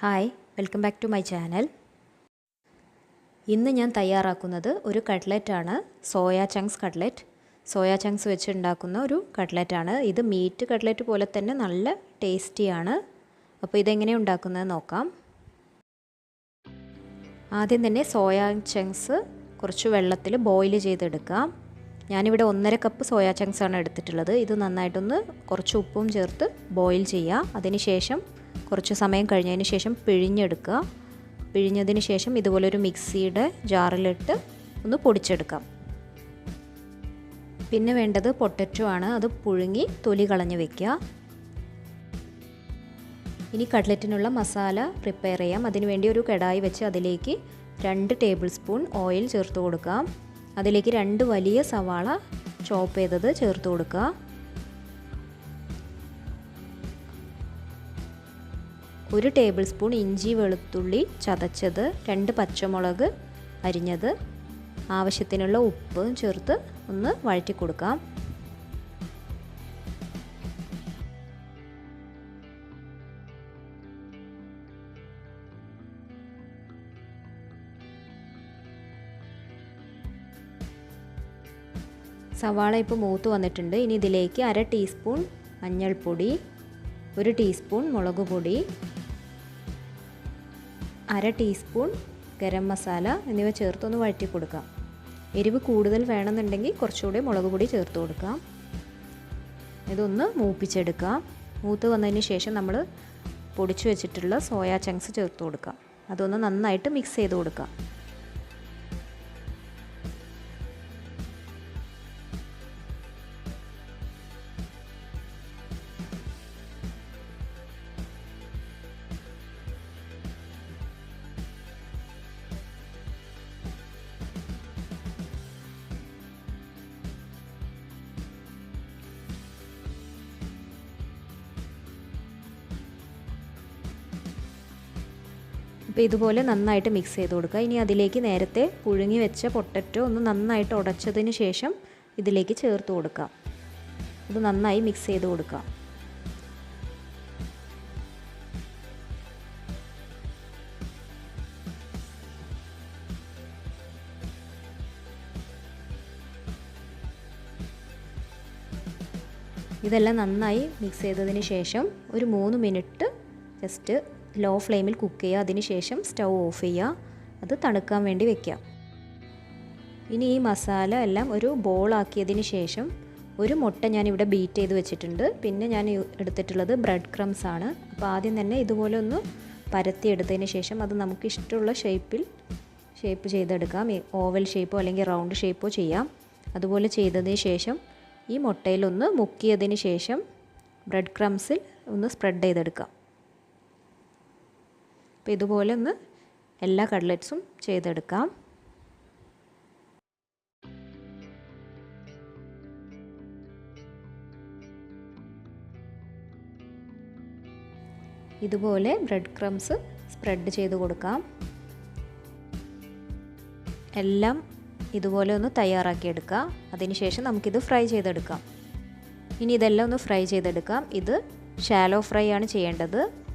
Hi welcome back to my channel. ഇന്ന് ഞാൻ തയ്യാറാക്കുന്നത് ഒരു കട്ട്ലറ്റാണ് soya chunks cutlet. Soya chunks വെച്ച് ഉണ്ടാക്കുന്ന ഒരു കട്ട്ലറ്റാണ്. ഇത് മീറ്റ് കട്ട്ലറ്റ് പോലെ തന്നെ നല്ല ടേസ്റ്റിയാണ്. അപ്പോൾ ഇതെങ്ങനെ ഉണ്ടാക്കുന്നത് നോക്കാം. ആദ്യം തന്നെ സോയ ചങ്ക്സ് കുറച്ച് വെള്ളത്തിൽ ബോയിൽ ചെയ്തെടുക്കാം. ഞാനിവിടെ ഒന്നര കപ്പ് സോയാ ചങ്ക്സ് ആണ് എടുത്തിട്ടുള്ളത്. ഇത് നന്നായിട്ടൊന്ന് കുറച്ച് ഉപ്പും ചേർത്ത് ബോയിൽ ചെയ്യുക അതിനുശേഷം കുറച്ച് സമയം കഴിഞ്ഞതിന് ശേഷം പിഴിഞ്ഞെടുക്കുക. പിഴിഞ്ഞതിന് ശേഷം ഇതുപോലൊരു മിക്സിയുടെ ജാറിലിട്ട് ഒന്ന് പൊടിച്ചെടുക്കാം. പിന്നെ വേണ്ടത് പൊട്ടറ്റോ ആണ്. അത് പുഴുങ്ങി തൊലി കളഞ്ഞ് വെക്കുക. ഇനി കട്ട്ലറ്റിനുള്ള മസാല പ്രിപ്പയർ ചെയ്യാം. അതിനുവേണ്ടി ഒരു കടായി വെച്ച് അതിലേക്ക് രണ്ട് ടേബിൾ സ്പൂൺ ഓയിൽ ചേർത്ത് കൊടുക്കാം. അതിലേക്ക് രണ്ട് വലിയ സവാള ചോപ്പ് ചെയ്തത് ചേർത്ത് കൊടുക്കുക. ഒരു ടേബിൾ സ്പൂൺ ഇഞ്ചി വെളുത്തുള്ളി ചതച്ചത് രണ്ട് പച്ചമുളക് അരിഞ്ഞത് ആവശ്യത്തിനുള്ള ഉപ്പ് ചേർത്ത് ഒന്ന് വഴറ്റി കൊടുക്കാം. സവാള ഇപ്പോൾ മൂത്ത് വന്നിട്ടുണ്ട്. ഇനി ഇതിലേക്ക് അര ടീസ്പൂൺ മഞ്ഞൾപ്പൊടി ഒരു ടീസ്പൂൺ മുളക് പൊടി അര ടീസ്പൂൺ ഗരം മസാല എന്നിവ ചേർത്തൊന്ന് വഴറ്റി കൊടുക്കാം എരിവ് കൂടുതൽ വേണമെന്നുണ്ടെങ്കിൽ കുറച്ചുകൂടി മുളക് പൊടി ചേർത്ത് കൊടുക്കാം. ഇതൊന്ന് മൂപ്പിച്ചെടുക്കാം. മൂത്ത് വന്നതിന് ശേഷം നമ്മൾ പൊടിച്ചു വെച്ചിട്ടുള്ള സോയാ ചങ്ക്സ് ചേർത്ത് കൊടുക്കാം. അതൊന്ന് നന്നായിട്ട് മിക്സ് ചെയ്ത് കൊടുക്കാം. അപ്പോൾ ഇതുപോലെ നന്നായിട്ട് മിക്സ് ചെയ്ത് കൊടുക്കുക. ഇനി അതിലേക്ക് നേരത്തെ പുഴുങ്ങി വെച്ച പൊട്ടറ്റോ ഒന്ന് നന്നായിട്ട് ഉടച്ചതിന് ശേഷം ഇതിലേക്ക് ചേർത്ത് കൊടുക്കാം ഇത് നന്നായി മിക്സ് ചെയ്ത് കൊടുക്കാം ഇതെല്ലാം നന്നായി മിക്സ് ചെയ്തതിന് ശേഷം ഒരു മൂന്ന് മിനിറ്റ് ജസ്റ്റ് ലോ ഫ്ലെയിമിൽ കുക്ക് ചെയ്യുക. അതിനുശേഷം സ്റ്റൗ ഓഫ് ചെയ്യുക. അത് തണുക്കാൻ വേണ്ടി വെക്കുക. ഇനി ഈ മസാല എല്ലാം ഒരു ബോളാക്കിയതിന് ശേഷം ഒരു മുട്ട ഞാനിവിടെ ബീറ്റ് ചെയ്ത് വെച്ചിട്ടുണ്ട്. പിന്നെ ഞാൻ എടുത്തിട്ടുള്ളത് ബ്രെഡ് ക്രംസ് ആണ്. അപ്പോൾ ആദ്യം തന്നെ ഇതുപോലെ ഒന്ന് പരത്തി എടുത്തതിന് ശേഷം അത് നമുക്ക് ഇഷ്ടമുള്ള ഷേപ്പിൽ ഷേപ്പ് ചെയ്തെടുക്കാം. ഓവൽ ഷേപ്പോ അല്ലെങ്കിൽ റൗണ്ട് ഷേപ്പോ ചെയ്യാം. അതുപോലെ ചെയ്തതിന് ശേഷം ഈ മുട്ടയിലൊന്ന് മുക്കിയതിന് ശേഷം ബ്രെഡ് ക്രംസിൽ ഒന്ന് സ്പ്രെഡ് ചെയ്തെടുക്കാം. അപ്പോൾ ഇതുപോലെ ഒന്ന് എല്ലാ കട്ട്ലറ്റ്സും ചെയ്തെടുക്കാം. ഇതുപോലെ ബ്രെഡ് ക്രംസ് സ്പ്രെഡ് ചെയ്ത് കൊടുക്കാം. എല്ലാം ഇതുപോലെ ഒന്ന് തയ്യാറാക്കിയെടുക്കുക അതിനുശേഷം നമുക്കിത് ഫ്രൈ ചെയ്തെടുക്കാം. ഇനി ഇതെല്ലാം ഒന്ന് ഫ്രൈ ചെയ്തെടുക്കാം. ഇത് ഷാലോ ഫ്രൈ ആണ് ചെയ്യേണ്ടത്.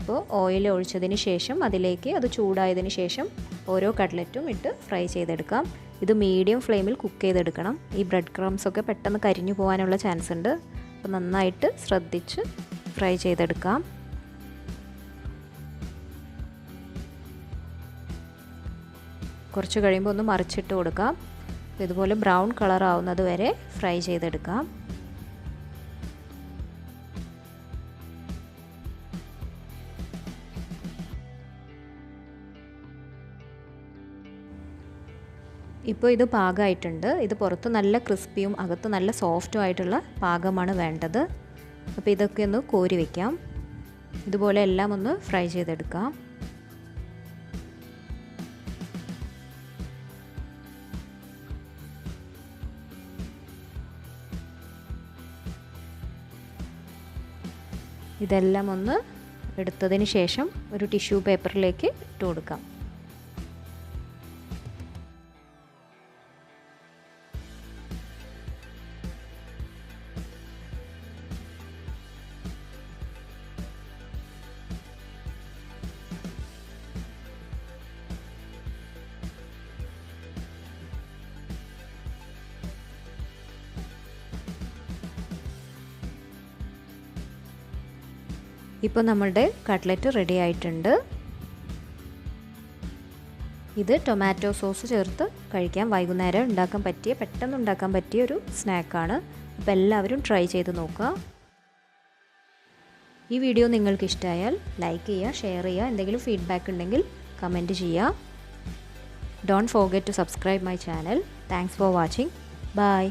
അപ്പോൾ ഓയിൽ ഒഴിച്ചതിന് ശേഷം അതിലേക്ക് അത് ചൂടായതിന് ശേഷം ഓരോ കട്ട്ലറ്റും ഇട്ട് ഫ്രൈ ചെയ്തെടുക്കാം. ഇത് മീഡിയം ഫ്ലെയിമിൽ കുക്ക് ചെയ്തെടുക്കണം. ഈ ബ്രെഡ് ക്രംസ് ഒക്കെ പെട്ടെന്ന് കരിഞ്ഞു പോകാനുള്ള ചാൻസ് ഉണ്ട്. അപ്പോൾ നന്നായിട്ട് ശ്രദ്ധിച്ച് ഫ്രൈ ചെയ്തെടുക്കാം. കുറച്ച് കഴിയുമ്പോൾ ഒന്ന് മറിച്ചിട്ട് കൊടുക്കാം. ഇതുപോലെ ബ്രൗൺ കളർ ആവുന്നത് വരെ ഫ്രൈ ചെയ്തെടുക്കാം. ഇപ്പോൾ ഇത് പാകമായിട്ടുണ്ട് ഇത് പുറത്ത് നല്ല ക്രിസ്പിയും അകത്ത് നല്ല സോഫ്റ്റും ആയിട്ടുള്ള പാകമാണ് വേണ്ടത്. അപ്പോൾ ഇതൊക്കെ ഒന്ന് കോരി വയ്ക്കാം ഇതുപോലെ എല്ലാം ഒന്ന് ഫ്രൈ ചെയ്തെടുക്കാം. ഇതെല്ലാം ഒന്ന് എടുത്തതിന് ശേഷം ഒരു ടിഷ്യൂ പേപ്പറിലേക്ക് ഇട്ട് കൊടുക്കാം. ഇപ്പോൾ നമ്മളുടെ കട്ട്ലറ്റ് റെഡി ആയിട്ടുണ്ട്. ഇത് ടൊമാറ്റോ സോസ് ചേർത്ത് കഴിക്കാൻ വൈകുന്നേരം ഉണ്ടാക്കാൻ പറ്റിയ പെട്ടെന്ന് ഉണ്ടാക്കാൻ പറ്റിയ ഒരു സ്നാക്കാണ് അപ്പോൾ എല്ലാവരും ട്രൈ ചെയ്ത് നോക്കുക. ഈ വീഡിയോ നിങ്ങൾക്ക് ഇഷ്ടമായാൽ ലൈക്ക് ചെയ്യുക ഷെയർ ചെയ്യുക എന്തെങ്കിലും ഫീഡ്ബാക്ക് ഉണ്ടെങ്കിൽ കമന്റ് ചെയ്യുക. Don't forget to subscribe my channel thanks for watching bye